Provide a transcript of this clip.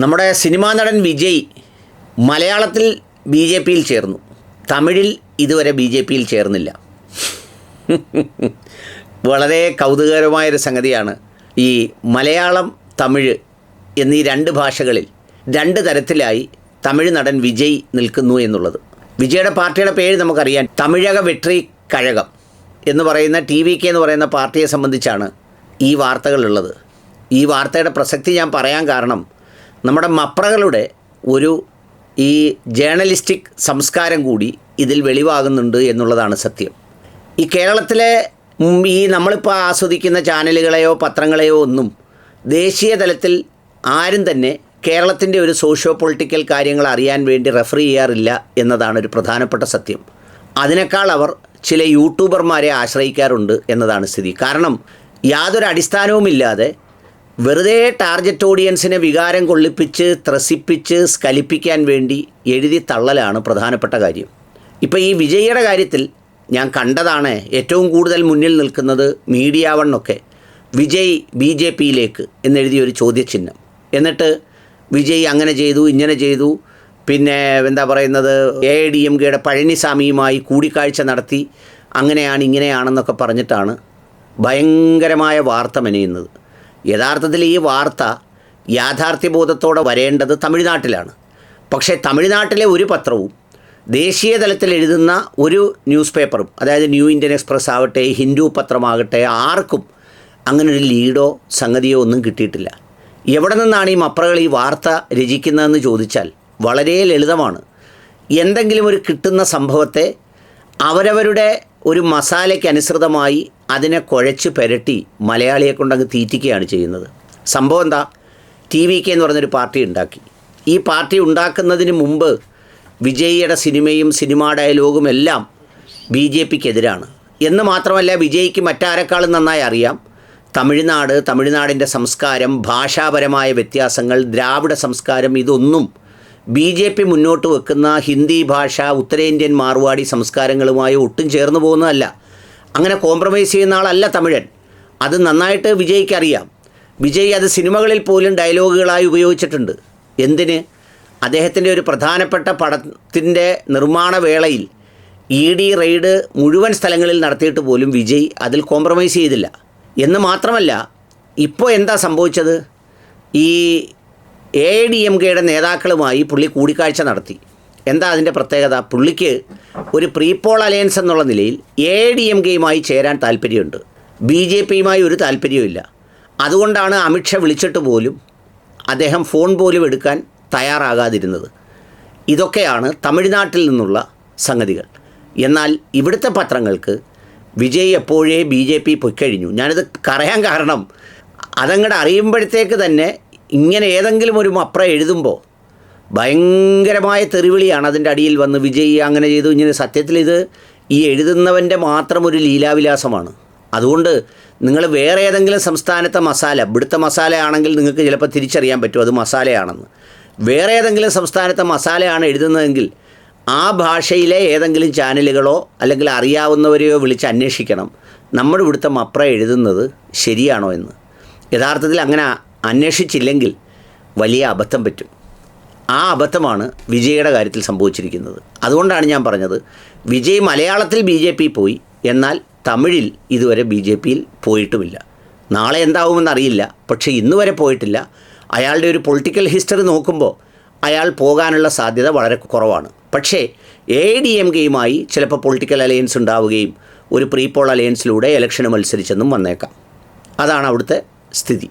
നമ്മുടെ സിനിമാ നടൻ വിജയ് മലയാളത്തിൽ ബി ജെ പിയിൽ ചേർന്നു. തമിഴിൽ ഇതുവരെ ബി ജെ പിയിൽ ചേർന്നില്ല. വളരെ കൗതുകകരമായൊരു സംഗതിയാണ് ഈ മലയാളം തമിഴ് എന്നീ രണ്ട് ഭാഷകളിൽ രണ്ട് തരത്തിലായി തമിഴ് നടൻ വിജയ് നിൽക്കുന്നു എന്നുള്ളത്. വിജയുടെ പാർട്ടിയുടെ പേര് നമുക്കറിയാം തമിഴക വെട്രി കഴകം എന്ന് പറയുന്ന ടി വി കെ എന്ന് പറയുന്ന പാർട്ടിയെ സംബന്ധിച്ചാണ് ഈ വാർത്തകളുള്ളത് ഈ വാർത്തയുടെ പ്രസക്തി ഞാൻ പറയാൻ കാരണം നമ്മുടെ മപ്രകളുടെ ഒരു ഈ ജേണലിസ്റ്റിക് സംസ്കാരം കൂടി ഇതിൽ വെളിവാകുന്നുണ്ട് എന്നുള്ളതാണ് സത്യം. ഈ കേരളത്തിലെ ഈ നമ്മളിപ്പോൾ ആസ്വദിക്കുന്ന ചാനലുകളെയോ പത്രങ്ങളെയോ ഒന്നും ദേശീയ തലത്തിൽ ആരും തന്നെ കേരളത്തിന്റെ ഒരു സോഷ്യോ പൊളിറ്റിക്കൽ കാര്യങ്ങൾ അറിയാൻ വേണ്ടി റെഫർ ചെയ്യാറില്ല എന്നതാണ് ഒരു പ്രധാനപ്പെട്ട സത്യം. അതിനേക്കാൾ അവർ ചില യൂട്യൂബർമാരെ ആശ്രയിക്കാറുണ്ട് എന്നതാണ് സ്ഥിതി. കാരണം യാതൊരു അടിസ്ഥാനവുമില്ലാതെ വെറുതെ ടാർഗറ്റ് ഓഡിയൻസിനെ വികാരം കൊള്ളിപ്പിച്ച് ത്രസിപ്പിച്ച് സ്കലിപ്പിക്കാൻ വേണ്ടി എഴുതി തള്ളലാണ് പ്രധാനപ്പെട്ട കാര്യം. ഇപ്പോൾ ഈ വിജയിയുടെ കാര്യത്തിൽ ഞാൻ കണ്ടതാണ് ഏറ്റവും കൂടുതൽ മുന്നിൽ നിൽക്കുന്നത് മീഡിയ വണ്ണൊക്കെ വിജയ് ബി ജെ പിയിലേക്ക് എന്നെഴുതിയൊരു ചോദ്യചിഹ്നം. എന്നിട്ട് വിജയ് അങ്ങനെ ചെയ്തു ഇങ്ങനെ ചെയ്തു. പിന്നെ എന്താ പറയുന്നത് എ ഡി എം കെയുടെ പഴനിസ്വാമിയുമായി കൂടിക്കാഴ്ച നടത്തി. അങ്ങനെയാണ് ഇങ്ങനെയാണെന്നൊക്കെ പറഞ്ഞിട്ടാണ് ഭയങ്കരമായ വാർത്ത മെനയുന്നത്. യഥാർത്ഥത്തിൽ ഈ വാർത്ത യാഥാർത്ഥ്യബോധത്തോടെ വരേണ്ടത് തമിഴ്നാട്ടിലാണ്. പക്ഷേ തമിഴ്നാട്ടിലെ ഒരു പത്രവും ദേശീയ തലത്തിൽ എഴുതുന്ന ഒരു ന്യൂസ് പേപ്പറും അതായത് ന്യൂ ഇന്ത്യൻ എക്സ്പ്രസ് ആവട്ടെ ഹിന്ദു പത്രമാകട്ടെ ആർക്കും അങ്ങനൊരു ലീഡോ സംഗതിയോ ഒന്നും കിട്ടിയിട്ടില്ല. എവിടെ നിന്നാണ് ഈ മപ്രകൾ ഈ വാർത്ത രചിക്കുന്നതെന്ന് ചോദിച്ചാൽ വളരെ ലളിതമാണ്. എന്തെങ്കിലും ഒരു കിട്ടുന്ന സംഭവത്തെ അവരവരുടെ ഒരു മസാലയ്ക്ക് അനുസൃതമായി അതിനെ കുഴച്ച് പെരട്ടി മലയാളിയെ കൊണ്ടങ്ങ് തീറ്റിക്കുകയാണ് ചെയ്യുന്നത്. സംഭവം എന്താ? ടി വി കെ എന്ന് പറഞ്ഞൊരു പാർട്ടി ഉണ്ടാക്കി. ഈ പാർട്ടി ഉണ്ടാക്കുന്നതിന് മുമ്പ് വിജയിയുടെ സിനിമയും സിനിമാ ഡയലോഗും എല്ലാം ബി ജെ പിക്കെതിരാണ്. എന്ന് മാത്രമല്ല വിജയ്ക്ക് മറ്റാരെക്കാളും നന്നായി അറിയാം. തമിഴ്നാട് തമിഴ്നാടിന്റെ സംസ്കാരം ഭാഷാപരമായ വ്യത്യാസങ്ങൾ ദ്രാവിഡ സംസ്കാരം ഇതൊന്നും ബി ജെ പി മുന്നോട്ട് വെക്കുന്ന ഹിന്ദി ഭാഷ ഉത്തരേന്ത്യൻ മാർവാടി സംസ്കാരങ്ങളുമായി ഒട്ടും ചേർന്ന് പോകുന്നതല്ല. അങ്ങനെ കോംപ്രമൈസ് ചെയ്യുന്ന ആളല്ല തമിഴൻ. അത് നന്നായിട്ട് വിജയ്ക്ക് അറിയാം. വിജയ് അത് സിനിമകളിൽ പോലും ഡയലോഗുകളായി ഉപയോഗിച്ചിട്ടുണ്ട്. എന്തിന്? അദ്ദേഹത്തിന്റെ ഒരു പ്രധാനപ്പെട്ട പടത്തിന്റെ നിർമ്മാണ വേളയിൽ ഇ ഡി റെയ്ഡ് മുഴുവൻ സ്ഥലങ്ങളിൽ നടത്തിയിട്ട് പോലും വിജയ് അതിൽ കോംപ്രമൈസ് ചെയ്തില്ല. എന്ന് മാത്രമല്ല ഇപ്പോൾ എന്താ സംഭവിച്ചത്? ഈ എ ഡി എം കെയുടെ നേതാക്കളുമായി പുള്ളി കൂടിക്കാഴ്ച നടത്തി. എന്താ അതിന്റെ പ്രത്യേകത? പുള്ളിക്ക് ഒരു പ്രീപോൾ അലയൻസ് എന്നുള്ള നിലയിൽ എ ഡി എം കെയുമായി ചേരാൻ താല്പര്യമുണ്ട്. ബി ജെ പിയുമായി ഒരു താല്പര്യവുമില്ല. അതുകൊണ്ടാണ് അമിത്ഷാ വിളിച്ചിട്ട് പോലും അദ്ദേഹം ഫോൺ പോലും എടുക്കാൻ തയ്യാറാകാതിരുന്നത്. ഇതൊക്കെയാണ് തമിഴ്നാട്ടിൽ നിന്നുള്ള സംഗതികൾ. എന്നാൽ ഇവിടുത്തെ പത്രങ്ങൾക്ക് വിജയ് എപ്പോഴേ ബി ജെ പി പൊയ്ക്കഴിഞ്ഞു? ഞാനിത് കറയാൻ കാരണം അതങ്ങടെ അറിയുമ്പോഴത്തേക്ക് തന്നെ ഇങ്ങനെ ഏതെങ്കിലും ഒരു മപ്ര എഴുതുമ്പോൾ ഭയങ്കരമായ തെറിവിളിയാണ് അതിന്റെ അടിയിൽ വന്ന് വിജയ് അങ്ങനെ ചെയ്തു. ഇങ്ങനെ സത്യത്തിൽ ഇത് ഈ എഴുതുന്നവന്റെ മാത്രം ഒരു ലീലാവിലാസമാണ്. അതുകൊണ്ട് നിങ്ങൾ വേറെ ഏതെങ്കിലും സംസ്ഥാനത്തെ മസാല ഇവിടുത്തെ മസാല ആണെങ്കിൽ നിങ്ങൾക്ക് ചിലപ്പോൾ തിരിച്ചറിയാൻ പറ്റും അത് മസാലയാണെന്ന്. വേറെ ഏതെങ്കിലും സംസ്ഥാനത്തെ മസാലയാണ് എഴുതുന്നതെങ്കിൽ ആ ഭാഷയിലെ ഏതെങ്കിലും ചാനലുകളോ അല്ലെങ്കിൽ അറിയാവുന്നവരെയോ വിളിച്ച് അന്വേഷിക്കണം. നമ്മുടെ ഇവിടുത്തെ മപ്ര എഴുതുന്നത് ശരിയാണോ എന്ന്. യഥാർത്ഥത്തിൽ അങ്ങനെ അന്വേഷിച്ചില്ലെങ്കിൽ വലിയ അബദ്ധം പറ്റും. ആ അബദ്ധമാണ് വിജയുടെ കാര്യത്തിൽ സംഭവിച്ചിരിക്കുന്നത്. അതുകൊണ്ടാണ് ഞാൻ പറഞ്ഞത് വിജയ് മലയാളത്തിൽ ബി ജെ പി പോയി എന്നാൽ തമിഴിൽ ഇതുവരെ ബി ജെ പിയിൽ പോയിട്ടുമില്ല. നാളെ എന്താവുമെന്ന് അറിയില്ല പക്ഷേ ഇന്ന് വരെ പോയിട്ടില്ല. അയാളുടെ ഒരു പൊളിറ്റിക്കൽ ഹിസ്റ്ററി നോക്കുമ്പോൾ അയാൾ പോകാനുള്ള സാധ്യത വളരെ കുറവാണ്. പക്ഷേ എ ഡി എം കെയുമായി ചിലപ്പോൾ പൊളിറ്റിക്കൽ അലയൻസ് ഉണ്ടാവുകയും ഒരു പ്രീപോൾ അലയൻസിലൂടെ ഇലക്ഷന് മത്സരിച്ചെന്നും വന്നേക്കാം. അതാണ് അവിടുത്തെ സ്ഥിതി.